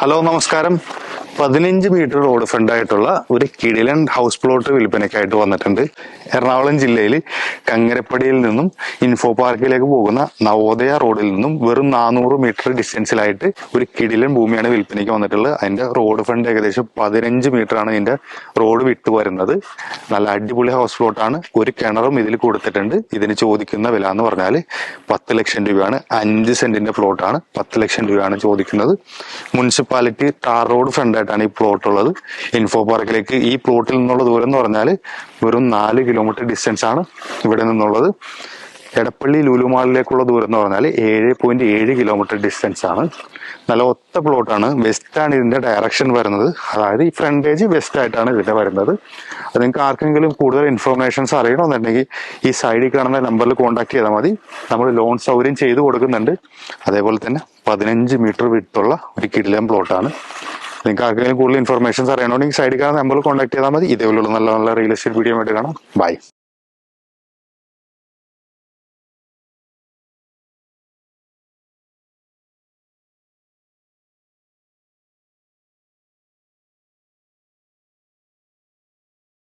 Hello നമസ്കാരം പതിനഞ്ച് metre road front ആയിട്ടുള്ള ഒരു കിടിലൻ ഹൗസ് പ്ലോട്ട് വിൽപ്പനയ്ക്കായിട്ട് വന്നിട്ടുണ്ട്. എറണാകുളം ജില്ലയിൽ കങ്ങരപ്പടിയിൽ നിന്നും ഇൻഫോ പാർക്കിലേക്ക് പോകുന്ന നവോദയ റോഡിൽ നിന്നും വെറും നാനൂറ് മീറ്റർ ഡിസ്റ്റൻസിലായിട്ട് ഒരു കിടിലൻ ഭൂമിയാണ് വിൽപ്പനയ്ക്ക് വന്നിട്ടുള്ളത്. അതിന്റെ റോഡ് ഫ്രണ്ട് ഏകദേശം പതിനഞ്ച് ആണ് ഇതിന്റെ റോഡ് വിട്ടു വരുന്നത്. നല്ല അടിപൊളി ഹൗസ് പ്ലോട്ടാണ് ഒരു കിണറും ഇതിൽ കൊടുത്തിട്ടുണ്ട്. ഇതിന് ചോദിക്കുന്ന വില എന്ന് പറഞ്ഞാൽ പത്ത് ലക്ഷം രൂപയാണ്. അഞ്ച് സെന്റിന്റെ പ്ലോട്ടാണ് പത്ത് ലക്ഷം രൂപയാണ് ചോദിക്കുന്നത്. മുനിസിപ്പാലിറ്റി ടാർ റോഡ് ഫ്രണ്ട് ആയിട്ടാണ് ഈ പ്ലോട്ട് ഉള്ളത്. ഇൻഫോ പാർക്കിലേക്ക് ഈ പ്ലോട്ടിൽ നിന്നുള്ള ദൂരം എന്ന് പറഞ്ഞാൽ വെറും നാല് കിലോമീറ്റർ ഡിസ്റ്റൻസ് ആണ് ഇവിടെ നിന്നുള്ളത്. എടപ്പള്ളി ലുലുമാളിലേക്കുള്ള ദൂരം എന്ന് പറഞ്ഞാൽ ഏഴ് പോയിന്റ് ഏഴ് കിലോമീറ്റർ ഡിസ്റ്റൻസ് ആണ്. നല്ല ഒത്ത പ്ലോട്ടാണ് വെസ്റ്റ് ആണ് ഇതിന്റെ ഡയറക്ഷൻ വരുന്നത്. അതായത് ഈ ഫ്രണ്ടേജ് വെസ്റ്റ് ആയിട്ടാണ് ഇതിന്റെ വരുന്നത്. അത് നിങ്ങൾക്ക് ആർക്കെങ്കിലും കൂടുതൽ ഇൻഫർമേഷൻസ് അറിയണമെന്നുണ്ടെങ്കിൽ ഈ സൈഡിൽ കാണുന്ന നമ്പറിൽ കോൺടാക്ട് ചെയ്താൽ മതി. നമ്മൾ ലോൺ സൗകര്യം ചെയ്തു കൊടുക്കുന്നുണ്ട്. അതേപോലെ തന്നെ പതിനഞ്ച് മീറ്റർ വിട്ടുള്ള ഒരു കിടിലം പ്ലോട്ടാണ് നിങ്ങൾക്ക് ആർക്കെങ്കിലും കൂടുതൽ ഇൻഫർമേഷൻസ് അറിയണമെങ്കിൽ സൈഡിൽ കാണാൻ നമ്പറിൽ കോൺടാക്ട് ചെയ്താൽ മതി. ഇതേപോലുള്ള നല്ല നല്ല റിയൽ എസ്റ്റേറ്റ് വീഡിയോ ആയിട്ട് കാണാം. ബൈ